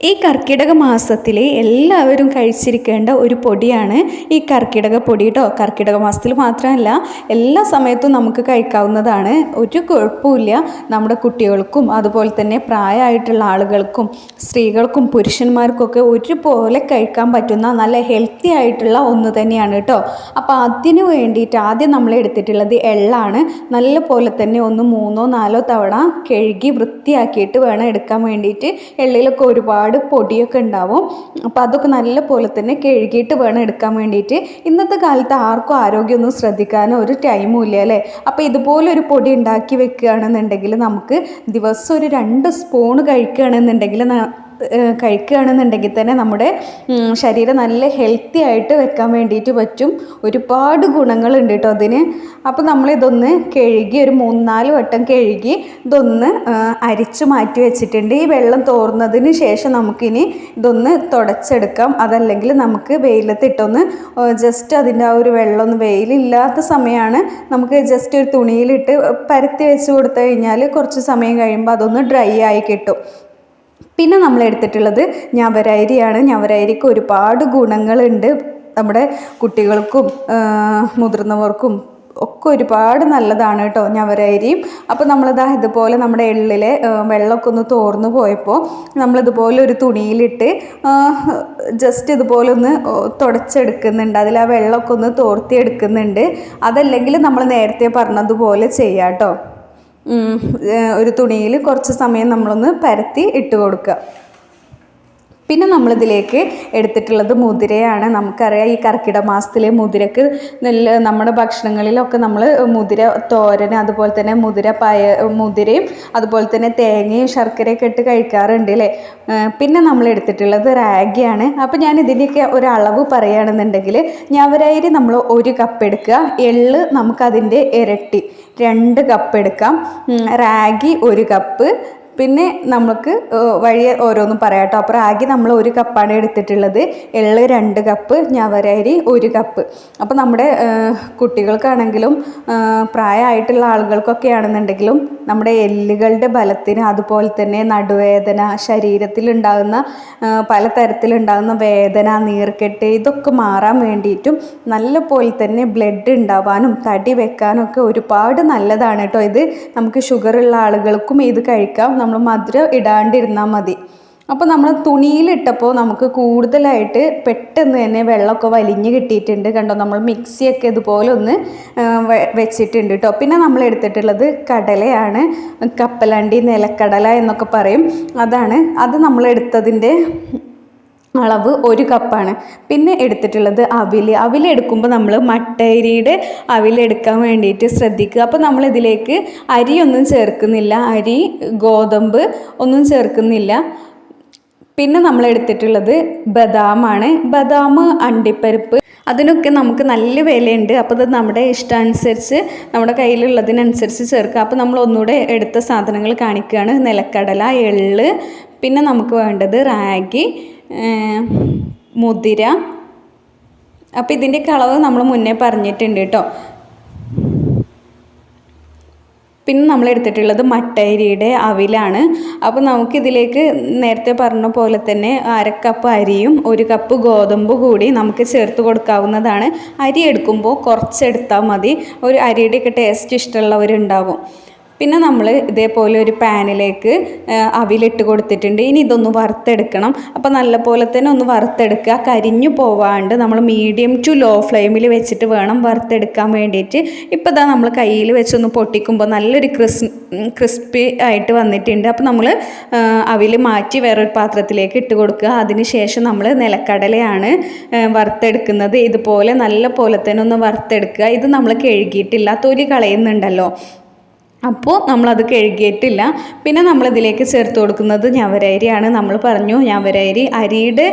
ഈ കർക്കിടക മാസത്തിലെ എല്ലാവരും കഴിച്ചിരിക്കേണ്ട ഒരു പൊടിയാണ് ഈ കർക്കിടക പൊടി കേട്ടോ കർക്കിടക മാസത്തിൽ മാത്രമല്ല എല്ലാ സമയത്തും നമുക്ക് കഴിക്കാവുന്നതാണ്. ഒരു കുഴപ്പമില്ല നമ്മുടെ കുട്ടികൾക്കും അതുപോലെ തന്നെ പ്രായമായിട്ടുള്ള ആളുകൾക്കും സ്ത്രീകൾക്കും പുരുഷന്മാർക്കൊക്കെ ഒരുപോലെ കഴിക്കാൻ പറ്റുന്ന നല്ല ഹെൽത്തി ആയിട്ടുള്ള ഒന്ന് തന്നെയാണ് കേട്ടോ അപ്പോൾ അതിന് വേണ്ടിയിട്ട് ആദ്യം നമ്മൾ എടുത്തിട്ടുള്ളത് എള്ളാണ്. നല്ല പോലെ തന്നെ ഒന്ന് മൂന്നോ നാലോ തവണ കഴുകി വൃത്തിയാക്കിയിട്ട് വേണം എടുക്കാൻ വേണ്ടിയിട്ട്. എള്ളിലൊക്കെ ഒരുപാട് പൊടിയൊക്കെ ഉണ്ടാവും. അപ്പോൾ അതൊക്കെ നല്ല പോലെ തന്നെ കഴുകിയിട്ട് വേണം എടുക്കാൻ വേണ്ടിയിട്ട്. ഇന്നത്തെ കാലത്ത് ആർക്കും ആരോഗ്യമൊന്നും ശ്രദ്ധിക്കാനോ ഒരു ടൈമും ഇല്ല അല്ലേ? അപ്പോൾ ഇതുപോലെ ഒരു പൊടി ഉണ്ടാക്കി വെക്കുകയാണെന്നുണ്ടെങ്കിൽ നമുക്ക് ദിവസം ഒരു രണ്ട് സ്പൂൺ കഴിക്കുകയാണെന്നുണ്ടെങ്കിൽ കഴിക്കുകയാണെന്നുണ്ടെങ്കിൽ തന്നെ നമ്മുടെ ശരീരം നല്ല ഹെൽത്തി ആയിട്ട് വെക്കാൻ വേണ്ടിയിട്ട് പറ്റും. ഒരുപാട് ഗുണങ്ങളുണ്ട് കേട്ടോ അതിന്. അപ്പോൾ നമ്മളിതൊന്ന് കഴുകി ഒരു മൂന്നാൽ വട്ടം കഴുകി ഇതൊന്ന് അരിച്ച് മാറ്റി വെച്ചിട്ടുണ്ട്. ഈ വെള്ളം തോർന്നതിന് ശേഷം നമുക്കിനി ഇതൊന്ന് തുടച്ചെടുക്കാം. അതല്ലെങ്കിൽ നമുക്ക് വെയിലത്തിട്ടൊന്ന് ജസ്റ്റ് അതിന്റെ ആ ഒരു വെള്ളം വെയിലില്ലാത്ത സമയമാണ് നമുക്ക് ജസ്റ്റ് ഒരു തുണിയിലിട്ട് പരത്തി വെച്ച് കൊടുത്തു കഴിഞ്ഞാൽ കുറച്ച് സമയം കഴിയുമ്പോൾ അതൊന്ന് ഡ്രൈ ആയി കിട്ടും. പിന്നെ നമ്മൾ എടുത്തിട്ടുള്ളത് ഞവരരിയാണ്. ഞവരരിക്ക് ഒരുപാട് ഗുണങ്ങളുണ്ട്. നമ്മുടെ കുട്ടികൾക്കും മുതിർന്നവർക്കും ഒക്കെ ഒരുപാട് നല്ലതാണ് കേട്ടോ ഞവരരിയും. അപ്പോൾ നമ്മളിതാ ഇതുപോലെ നമ്മുടെ എള്ളിലെ വെള്ളമൊക്കെ ഒന്ന് തോർന്നു പോയപ്പോൾ നമ്മളിതുപോലെ ഒരു തുണിയിലിട്ട് ജസ്റ്റ് ഇതുപോലെ ഒന്ന് തുടച്ചെടുക്കുന്നുണ്ട്. അതിൽ ആ വെള്ളമൊക്കെ ഒന്ന് തോർത്തിയെടുക്കുന്നുണ്ട്. അതല്ലെങ്കിൽ നമ്മൾ നേരത്തെ പറഞ്ഞതുപോലെ ചെയ്യാം കേട്ടോ. ഒരു തുണിയിൽ കുറച്ച് സമയം നമ്മളൊന്ന് പരത്തി ഇട്ട് കൊടുക്കുക. പിന്നെ നമ്മളിതിലേക്ക് എടുത്തിട്ടുള്ളത് മുതിരയാണ്. നമുക്കറിയാം ഈ കർക്കിടക മാസത്തിലെ മുതിരക്ക് നല്ല നമ്മുടെ ഭക്ഷണങ്ങളിലൊക്കെ നമ്മൾ മുതിര തോരൻ അതുപോലെ തന്നെ മുതിര പയ മുതിരയും അതുപോലെ തന്നെ തേങ്ങയും ശർക്കരയൊക്കെ ഇട്ട് കഴിക്കാറുണ്ട് അല്ലേ പിന്നെ നമ്മൾ എടുത്തിട്ടുള്ളത് റാഗിയാണ്. അപ്പോൾ ഞാൻ ഇതിന്റെയൊക്കെ ഒരു അളവ് പറയുകയാണെന്നുണ്ടെങ്കിൽ ഞവരരി നമ്മൾ ഒരു കപ്പ് എടുക്കുക. എള്ള് നമുക്കതിന്റെ ഇരട്ടി രണ്ട് കപ്പ് എടുക്കാം. റാഗി ഒരു കപ്പ് പിന്നെ നമുക്ക് വഴി ഓരോന്നും പറയാം കേട്ടോ. അപ്പോൾ നമ്മൾ ഒരു കപ്പാണ് എടുത്തിട്ടുള്ളത്. എള്ള് രണ്ട് കപ്പ് ഞവരരി ഒരു കപ്പ്. അപ്പോൾ നമ്മുടെ കുട്ടികൾക്കാണെങ്കിലും പ്രായമായിട്ടുള്ള ആളുകൾക്കൊക്കെ ആണെന്നുണ്ടെങ്കിലും നമ്മുടെ എല്ലുകളുടെ ബലത്തിന് അതുപോലെ തന്നെ നടുവേദന ശരീരത്തിലുണ്ടാകുന്ന പല പലതരത്തിലുണ്ടാകുന്ന വേദന നീർക്കെട്ട് ഇതൊക്കെ മാറാൻ വേണ്ടിയിട്ടും നല്ലപോലെ തന്നെ ബ്ലഡ് ഉണ്ടാവാനും തടി വെക്കാനും ഒക്കെ ഒരുപാട് നല്ലതാണ് കേട്ടോ. ഇത് നമുക്ക് ഷുഗറുള്ള ആളുകൾക്കും ഇത് കഴിക്കാം. നമ്മൾ മധുരം ഇടാണ്ടിരുന്നാൽ മതി. അപ്പോൾ നമ്മൾ തുണിയിലിട്ടപ്പോൾ നമുക്ക് കൂടുതലായിട്ട് പെട്ടെന്ന് തന്നെ വെള്ളമൊക്കെ വലിഞ്ഞ് കിട്ടിയിട്ടുണ്ട്. കണ്ടോ? നമ്മൾ മിക്സിയൊക്കെ ഇതുപോലെ ഒന്ന് വെച്ചിട്ടുണ്ട് കേട്ടോ പിന്നെ നമ്മൾ എടുത്തിട്ടുള്ളത് കടലയാണ്. കപ്പലണ്ടി നിലക്കടല എന്നൊക്കെ പറയും. അതാണ്. അത് നമ്മൾ എടുത്തതിന്റെ അളവ് ഒരു കപ്പാണ്. പിന്നെ എടുത്തിട്ടുള്ളത് അവിൽ എടുക്കുമ്പോൾ നമ്മൾ മട്ടരിയുടെ അവിലെടുക്കാൻ വേണ്ടിയിട്ട് ശ്രദ്ധിക്കുക. അപ്പോൾ നമ്മൾ ഇതിലേക്ക് അരിയൊന്നും ചേർക്കുന്നില്ല. അരി ഗോതമ്പ് ഒന്നും ചേർക്കുന്നില്ല. പിന്നെ നമ്മൾ എടുത്തിട്ടുള്ളത് ബദാമാണ്. ബദാം അണ്ടിപ്പരിപ്പ് അതിനൊക്കെ നമുക്ക് നല്ല വിലയുണ്ട്. അപ്പോൾ അത് നമ്മുടെ ഇഷ്ടാനുസരിച്ച് നമ്മുടെ കയ്യിലുള്ളതിനനുസരിച്ച് ചേർക്കുക. അപ്പോൾ നമ്മൾ ഒന്നുകൂടെ എടുത്ത സാധനങ്ങൾ കാണിക്കുകയാണ്. നിലക്കടല എള്ള് പിന്നെ നമുക്ക് വേണ്ടത് റാഗി മുതിര. അപ്പോൾ ഇതിന്റെ കളവ് നമ്മൾ മുന്നേ പറഞ്ഞിട്ടുണ്ട് കേട്ടോ. പിന്നെ നമ്മൾ എടുത്തിട്ടുള്ളത് മട്ടരിയുടെ അവിലാണ്. അപ്പോൾ നമുക്കിതിലേക്ക് നേരത്തെ പറഞ്ഞ പോലെ തന്നെ അരക്കപ്പ് അരിയും ഒരു കപ്പ് ഗോതമ്പ് കൂടി നമുക്ക് ചേർത്ത് കൊടുക്കാവുന്നതാണ്. അരി എടുക്കുമ്പോൾ കുറച്ചെടുത്താൽ മതി. ഒരു അരിയുടെയൊക്കെ ടേസ്റ്റ് ഇഷ്ടമുള്ളവരുണ്ടാവും. പിന്നെ നമ്മൾ ഇതേപോലെ ഒരു പാനിലേക്ക് അവിലിട്ട് കൊടുത്തിട്ടുണ്ട്. ഇനി ഇതൊന്ന് വറുത്തെടുക്കണം. അപ്പോൾ നല്ലപോലെ തന്നെ ഒന്ന് വറുത്തെടുക്കുക. കരിഞ്ഞു പോവാണ്ട് നമ്മൾ മീഡിയം ടു ലോ ഫ്ലെയിമിൽ വെച്ചിട്ട് വേണം വറുത്തെടുക്കാൻ വേണ്ടിയിട്ട്. ഇപ്പോൾ ഇതാ നമ്മൾ കയ്യിൽ വെച്ചൊന്ന് പൊട്ടിക്കുമ്പോൾ നല്ലൊരു ക്രിസ് ക്രിസ്പി ആയിട്ട് വന്നിട്ടുണ്ട്. അപ്പോൾ നമ്മൾ അവിൽ മാറ്റി വേറൊരു പാത്രത്തിലേക്ക് ഇട്ട് കൊടുക്കുക. അതിന് ശേഷം നമ്മൾ നിലക്കടലയാണ് വറുത്തെടുക്കുന്നത്. ഇതുപോലെ നല്ല പോലെ തന്നെ ഒന്ന് വറുത്തെടുക്കുക. ഇത് നമ്മൾ കഴുകിയിട്ടില്ല തൊലി കളയുന്നുണ്ടല്ലോ. അപ്പോൾ നമ്മളത് കഴുകിയിട്ടില്ല. പിന്നെ നമ്മളിതിലേക്ക് ചേർത്ത് കൊടുക്കുന്നത് ഞവരരിയാണ്. നമ്മൾ പറഞ്ഞു ഞവരരി അരിയുടെ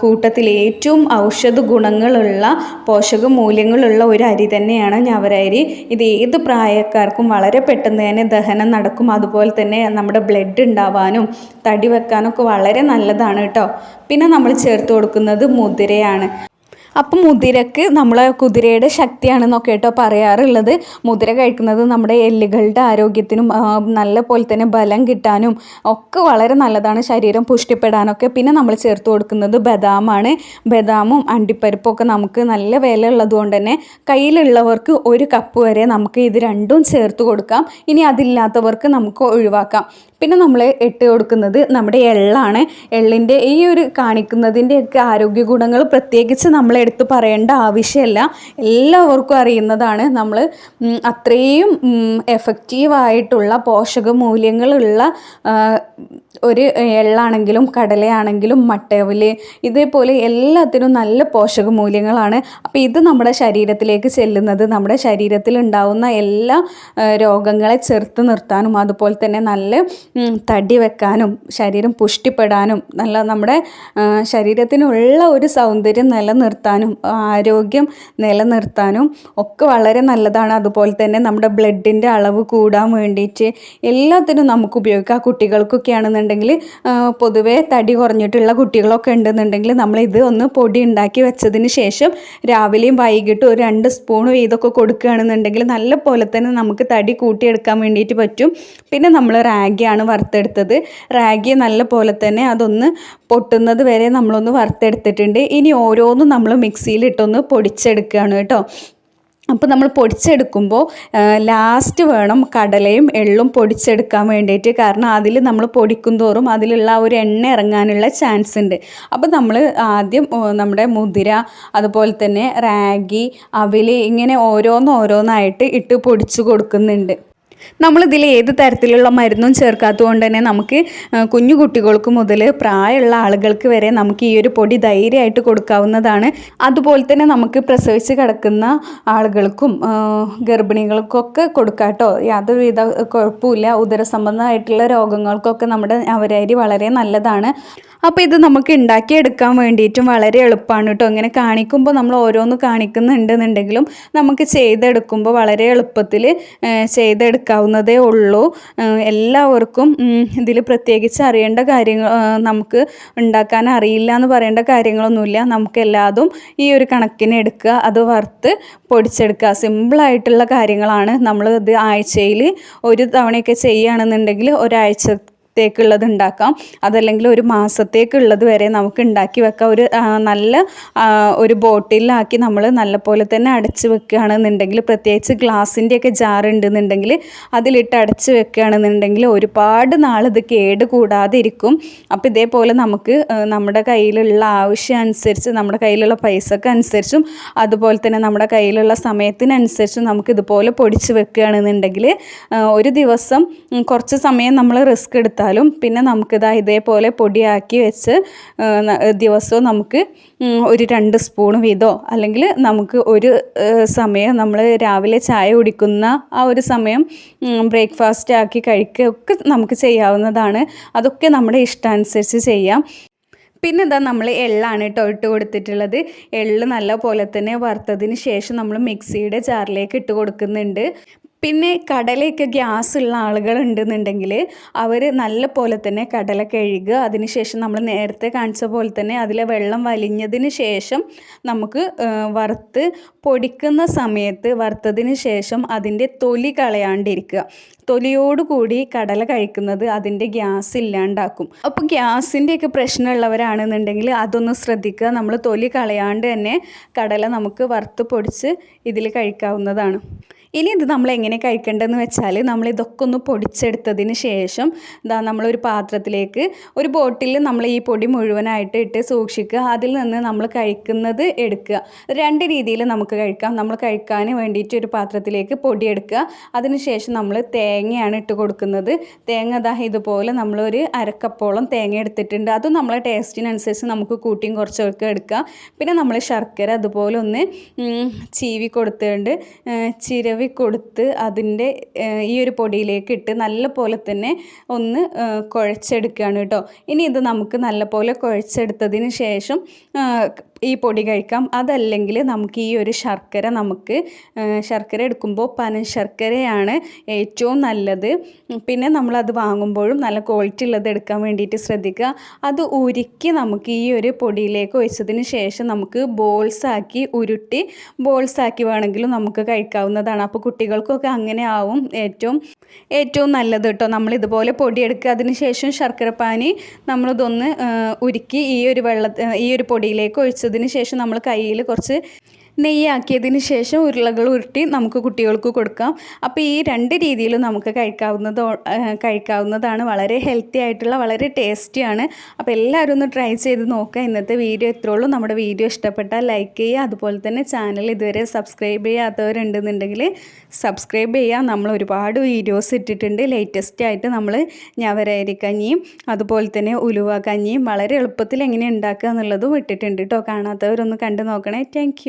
കൂട്ടത്തിൽ ഏറ്റവും ഔഷധ ഗുണങ്ങളുള്ള പോഷക മൂല്യങ്ങളുള്ള ഒരു അരി തന്നെയാണ് ഞവരരി. ഇത് ഏത് പ്രായക്കാർക്കും വളരെ പെട്ടെന്ന് തന്നെ ദഹനം നടക്കും. അതുപോലെ തന്നെ നമ്മുടെ ബ്ലഡ് ഉണ്ടാവാനും തടി വെക്കാനൊക്കെ വളരെ നല്ലതാണ് കേട്ടോ. പിന്നെ നമ്മൾ ചേർത്ത് കൊടുക്കുന്നത് മുതിരയാണ്. അപ്പം മുതിരക്ക് നമ്മളെ കുതിരയുടെ ശക്തിയാണെന്നൊക്കെ കേട്ടോ പറയാറുള്ളത്. മുതിര കഴിക്കുന്നത് നമ്മുടെ എല്ലുകളുടെ ആരോഗ്യത്തിനും നല്ല പോലെ തന്നെ ബലം കിട്ടാനും ഒക്കെ വളരെ നല്ലതാണ്. ശരീരം പുഷ്ടിപ്പെടാനൊക്കെ. പിന്നെ നമ്മൾ ചേർത്ത് കൊടുക്കുന്നത് ബദാമാണ്. ബദാമും അണ്ടിപ്പരിപ്പും ഒക്കെ നമുക്ക് നല്ല വില ഉള്ളതുകൊണ്ട് തന്നെ കയ്യിലുള്ളവർക്ക് ഒരു കപ്പ് വരെ നമുക്ക് ഇത് രണ്ടും ചേർത്ത് കൊടുക്കാം. ഇനി അതില്ലാത്തവർക്ക് നമുക്ക് ഒഴിവാക്കാം. പിന്നെ നമ്മൾ ഇട്ട് കൊടുക്കുന്നത് നമ്മുടെ എള്ളാണ്. എള്ളിന്റെ ഈ ഒരു കാണിക്കുന്നതിന്റെയൊക്കെ ആരോഗ്യ ഗുണങ്ങൾ പ്രത്യേകിച്ച് നമ്മൾ എടുത്ത് പറയേണ്ട ആവശ്യമില്ല. എല്ലാവർക്കും അറിയുന്നതാണ് നമ്മൾ അത്രയും എഫക്റ്റീവായിട്ടുള്ള പോഷക മൂല്യങ്ങളുള്ള ഒരു എള്ളാണെങ്കിലും കടലയാണെങ്കിലും മട്ടവൽ ഇതേപോലെ എല്ലാത്തിനും നല്ല പോഷക മൂല്യങ്ങളാണ് അപ്പോൾ ഇത് നമ്മുടെ ശരീരത്തിലേക്ക് ചെല്ലുന്നത് നമ്മുടെ ശരീരത്തിൽ ഉണ്ടാവുന്ന എല്ലാ രോഗങ്ങളെ ചെറുത്ത് നിർത്താനും അതുപോലെ തന്നെ നല്ല തടി വെക്കാനും ശരീരം പുഷ്ടിപ്പെടാനും നല്ല നമ്മുടെ ശരീരത്തിനുള്ള ഒരു സൗന്ദര്യം നിലനിർത്താനും ആരോഗ്യം നിലനിർത്താനും ഒക്കെ വളരെ നല്ലതാണ്. അതുപോലെ തന്നെ നമ്മുടെ ബ്ലഡിന്റെ അളവ് കൂടാൻ വേണ്ടിയിട്ട് എല്ലാത്തിനും നമുക്ക് ഉപയോഗിക്കാം. കുട്ടികൾക്കൊക്കെ ആണെന്നുണ്ടെങ്കിൽ പൊതുവേ തടി കുറഞ്ഞിട്ടുള്ള കുട്ടികളൊക്കെ ഉണ്ടെന്നുണ്ടെങ്കിൽ നമ്മളിത് ഒന്ന് പൊടി ഉണ്ടാക്കി വെച്ചതിന് ശേഷം രാവിലെയും വൈകിട്ടും ഒരു രണ്ട് സ്പൂൺ ഇതൊക്കെ കൊടുക്കുകയാണെന്നുണ്ടെങ്കിൽ നല്ല പോലെ തന്നെ നമുക്ക് തടി കൂട്ടിയെടുക്കാൻ വേണ്ടിയിട്ട് പറ്റും. പിന്നെ നമ്മൾ റാഗിയാണ് വറുത്തെടുത്തത്. റാഗി നല്ല പോലെ തന്നെ അതൊന്ന് പൊട്ടുന്നത് വരെ നമ്മളൊന്ന് വറുത്തെടുത്തിട്ടുണ്ട്. ഇനി ഓരോന്നും നമ്മൾ മിക്സിയിലിട്ടൊന്ന് പൊടിച്ചെടുക്കുകയാണ് കേട്ടോ. അപ്പോൾ നമ്മൾ പൊടിച്ചെടുക്കുമ്പോൾ ലാസ്റ്റ് വേണം കടലയും എള്ളും പൊടിച്ചെടുക്കാൻ വേണ്ടിയിട്ട്. കാരണം അതിൽ നമ്മൾ പൊടിക്കും തോറും അതിലുള്ള ഒരു എണ്ണ ഇറങ്ങാനുള്ള ചാൻസ് ഉണ്ട്. അപ്പോൾ നമ്മൾ ആദ്യം നമ്മുടെ മുതിര അതുപോലെ തന്നെ റാഗി അവിൽ ഇങ്ങനെ ഓരോന്നോരോന്നായിട്ട് ഇട്ട് പൊടിച്ച് കൊടുക്കുന്നുണ്ട്. നമ്മളിതിൽ ഏത് തരത്തിലുള്ള മരുന്നും ചേർക്കാത്തത് കൊണ്ട് തന്നെ നമുക്ക് കുഞ്ഞു കുട്ടികൾക്ക് മുതൽ പ്രായമുള്ള ആളുകൾക്ക് വരെ നമുക്ക് ഈ ഒരു പൊടി ധൈര്യമായിട്ട് കൊടുക്കാവുന്നതാണ്. അതുപോലെ തന്നെ നമുക്ക് പ്രസവിച്ച് കിടക്കുന്ന ആളുകൾക്കും ഗർഭിണികൾക്കൊക്കെ കൊടുക്കാം കേട്ടോ യാതൊരുവിധ കുഴപ്പമില്ല ഉദരസംബന്ധമായിട്ടുള്ള രോഗങ്ങൾക്കൊക്കെ നമ്മുടെ അവരരി വളരെ നല്ലതാണ്. അപ്പോൾ ഇത് നമുക്ക് ഉണ്ടാക്കിയെടുക്കാൻ വേണ്ടിയിട്ടും വളരെ എളുപ്പമാണ് കേട്ടോ. ഇങ്ങനെ കാണിക്കുമ്പോൾ നമ്മൾ ഓരോന്ന് കാണിക്കുന്നുണ്ടെന്നുണ്ടെങ്കിലും നമുക്ക് ചെയ്തെടുക്കുമ്പോൾ വളരെ എളുപ്പത്തിൽ ചെയ്തെടുക്കാവുന്നതേ ഉള്ളൂ. എല്ലാവർക്കും ഇതിൽ പ്രത്യേകിച്ച് അറിയേണ്ട കാര്യങ്ങൾ നമുക്ക് ഉണ്ടാക്കാൻ അറിയില്ല എന്ന് പറയേണ്ട കാര്യങ്ങളൊന്നുമില്ല. നമുക്ക് എല്ലാതും ഈ ഒരു കണക്കിന് എടുക്കുക അത് വറുത്ത് പൊടിച്ചെടുക്കുക. സിമ്പിളായിട്ടുള്ള കാര്യങ്ങളാണ് നമ്മൾ ഇത് ആഴ്ചയിൽ ഒരു തവണയൊക്കെ ചെയ്യുകയാണെന്നുണ്ടെങ്കിൽ ഒരാഴ്ച ത്തേക്കുള്ളത് ഉണ്ടാക്കാം അതല്ലെങ്കിൽ ഒരു മാസത്തേക്കുള്ളത് വരെ നമുക്ക് ഉണ്ടാക്കി വെക്കാം. ഒരു നല്ല ഒരു ബോട്ടിലാക്കി നമ്മൾ നല്ല പോലെ തന്നെ അടച്ച് വെക്കുകയാണെന്നുണ്ടെങ്കിൽ പ്രത്യേകിച്ച് ഗ്ലാസിന്റെയൊക്കെ ജാർ ഉണ്ടെന്നുണ്ടെങ്കിൽ അതിലിട്ട് അടച്ച് വെക്കുകയാണെന്നുണ്ടെങ്കിൽ ഒരുപാട് നാളിത് കേട് കൂടാതെ ഇരിക്കും അപ്പോൾ ഇതേപോലെ നമുക്ക് നമ്മുടെ കയ്യിലുള്ള ആവശ്യം അനുസരിച്ച് നമ്മുടെ കയ്യിലുള്ള പൈസക്ക് അനുസരിച്ചും അതുപോലെ തന്നെ നമ്മുടെ കയ്യിലുള്ള സമയത്തിനനുസരിച്ചും നമുക്ക് ഇതുപോലെ പൊടിച്ച് വെക്കുകയാണെന്നുണ്ടെങ്കിൽ ഒരു ദിവസം കുറച്ച് സമയം നമ്മൾ റിസ്ക് എടുത്താലും പിന്നെ നമുക്കിതാ ഇതേപോലെ പൊടിയാക്കി വെച്ച് ദിവസവും നമുക്ക് ഒരു രണ്ട് സ്പൂൺ വീതമോ അല്ലെങ്കിൽ നമുക്ക് ഒരു സമയം നമ്മൾ രാവിലെ ചായ കുടിക്കുന്ന ആ ഒരു സമയം ബ്രേക്ക്ഫാസ്റ്റ് ആക്കി കഴിക്കുക ഒക്കെ നമുക്ക് ചെയ്യാവുന്നതാണ്. അതൊക്കെ നമ്മുടെ ഇഷ്ടാനുസരിച്ച് ചെയ്യാം. പിന്നെ എന്താ നമ്മൾ എള്ളാണ് കേട്ടോ ഇട്ട് കൊടുത്തിട്ടുള്ളത്. എള്ള് നല്ല പോലെ തന്നെ വറുത്തതിന് ശേഷം നമ്മൾ മിക്സിയുടെ ജാറിലേക്ക് ഇട്ട് കൊടുക്കുന്നുണ്ട്. പിന്നെ കടലയൊക്കെ ഗ്യാസ് ഉള്ള ആളുകൾ ഉണ്ടെന്നുണ്ടെങ്കിൽ അവർ നല്ല പോലെ തന്നെ കടല കഴുകുക. അതിനുശേഷം നമ്മൾ നേരത്തെ കാണിച്ച പോലെ തന്നെ അതിലെ വെള്ളം വലിഞ്ഞതിന് ശേഷം നമുക്ക് വറുത്ത് പൊടിക്കുന്ന സമയത്ത് വറുത്തതിന് ശേഷം അതിന്റെ തൊലി കളയാണ്ടിരിക്കുക. തൊലിയോടുകൂടി കടല കഴിക്കുന്നത് അതിന്റെ ഗ്യാസ് ഇല്ലാണ്ടാക്കും അപ്പോൾ ഗ്യാസിന്റെയൊക്കെ പ്രശ്നമുള്ളവരാണെന്നുണ്ടെങ്കിൽ അതൊന്ന് ശ്രദ്ധിക്കുക. നമ്മൾ തൊലി കളയാണ്ട് തന്നെ കടല നമുക്ക് വറുത്ത് പൊടിച്ച് ഇതിൽ കഴിക്കാവുന്നതാണ്. ഇനി ഇത് നമ്മൾ എങ്ങനെ കഴിക്കേണ്ടതെന്ന് വെച്ചാൽ നമ്മൾ ഇതൊക്കെ ഒന്ന് പൊടിച്ചെടുത്തതിന് ശേഷം ഇതാ നമ്മളൊരു പാത്രത്തിലേക്ക് ഒരു ബോട്ടിൽ നമ്മൾ ഈ പൊടി മുഴുവനായിട്ട് ഇട്ട് സൂക്ഷിക്കുക. അതിൽ നിന്ന് നമ്മൾ കഴിക്കുന്നത് എടുക്കുക. രണ്ട് രീതിയിൽ നമുക്ക് കഴിക്കാം. നമ്മൾ കഴിക്കാൻ വേണ്ടിയിട്ട് ഒരു പാത്രത്തിലേക്ക് പൊടി എടുക്കുക. അതിനുശേഷം നമ്മൾ തേങ്ങയാണ് ഇട്ട് കൊടുക്കുന്നത്. തേങ്ങ ദാ ഇതുപോലെ നമ്മളൊരു അരക്കപ്പോളം തേങ്ങ എടുത്തിട്ടുണ്ട്. അതും നമ്മളെ ടേസ്റ്റിനനുസരിച്ച് നമുക്ക് കൂട്ടിയും കുറച്ചൊക്കെ എടുക്കുക പിന്നെ നമ്മൾ ശർക്കര അതുപോലെ ഒന്ന് ചീവി കൊടുത്തിട്ടുണ്ട്. ഏഹ്, ചിരവി കൊടുത്ത് അതിന്റെ ഈ ഒരു പൊടിയിലേക്ക് ഇട്ട് നല്ല പോലെ തന്നെ ഒന്ന് കുഴച്ചെടുക്കുകയാണ് കേട്ടോ. ഇനി ഇത് നമുക്ക് നല്ല പോലെ കുഴച്ചെടുത്തതിന് ശേഷം ഈ പൊടി കഴിക്കാം. അതല്ലെങ്കിൽ നമുക്ക് ഈ ഒരു ശർക്കര നമുക്ക് ശർക്കര എടുക്കുമ്പോൾ പന ശർക്കരയാണ് ഏറ്റവും നല്ലത്. പിന്നെ നമ്മളത് വാങ്ങുമ്പോഴും നല്ല ക്വാളിറ്റി ഉള്ളത് എടുക്കാൻ വേണ്ടിയിട്ട് ശ്രദ്ധിക്കുക. അത് ഉരുക്കി നമുക്ക് ഈ ഒരു പൊടിയിലേക്ക് ഒഴിച്ചതിന് ശേഷം നമുക്ക് ബോൾസ് ആക്കി ഉരുട്ടി ബോൾസ് ആക്കി വേണമെങ്കിലും നമുക്ക് കഴിക്കാവുന്നതാണ്. അപ്പോൾ കുട്ടികൾക്കൊക്കെ അങ്ങനെ ആവും ഏറ്റവും ഏറ്റവും നല്ലത് കേട്ടോ. നമ്മൾ ഇതുപോലെ പൊടിയെടുക്കുക അതിന് ശേഷം ശർക്കരപ്പാനി നമ്മളിതൊന്ന് ഉരുക്കി ഈ ഒരു വെള്ള ഈ ഒരു പൊടിയിലേക്ക് ഒഴിച്ചതിന് ശേഷം നമ്മൾ കയ്യിൽ കുറച്ച് നെയ്യാക്കിയതിന് ശേഷം ഉരുളകൾ ഉരുട്ടി നമുക്ക് കുട്ടികൾക്ക് കൊടുക്കാം. അപ്പോൾ ഈ രണ്ട് രീതിയിലും നമുക്ക് കഴിക്കാവുന്നത് കഴിക്കാവുന്നതാണ്. വളരെ ഹെൽത്തി ആയിട്ടുള്ള വളരെ ടേസ്റ്റിയാണ് അപ്പോൾ എല്ലാവരും ഒന്ന് ട്രൈ ചെയ്ത് നോക്കുക. ഇന്നത്തെ വീഡിയോ ഇത്രേ ഉള്ളൂ. നമ്മുടെ വീഡിയോ ഇഷ്ടപ്പെട്ടാൽ ലൈക്ക് ചെയ്യുക. അതുപോലെ തന്നെ ചാനൽ ഇതുവരെ സബ്സ്ക്രൈബ് ചെയ്യാത്തവരുണ്ടെന്നുണ്ടെങ്കിൽ സബ്സ്ക്രൈബ് ചെയ്യുക. നമ്മൾ ഒരുപാട് വീഡിയോസ് ഇട്ടിട്ടുണ്ട്. ലേറ്റസ്റ്റ് ആയിട്ട് നമ്മൾ ഞവരരി കഞ്ഞിയും അതുപോലെ തന്നെ ഉലുവ കഞ്ഞിയും വളരെ എളുപ്പത്തിൽ എങ്ങനെ ഉണ്ടാക്കുക എന്നുള്ളതും ഇട്ടിട്ടുണ്ട് കേട്ടോ കാണാത്തവരൊന്ന് കണ്ടു നോക്കണേ. താങ്ക്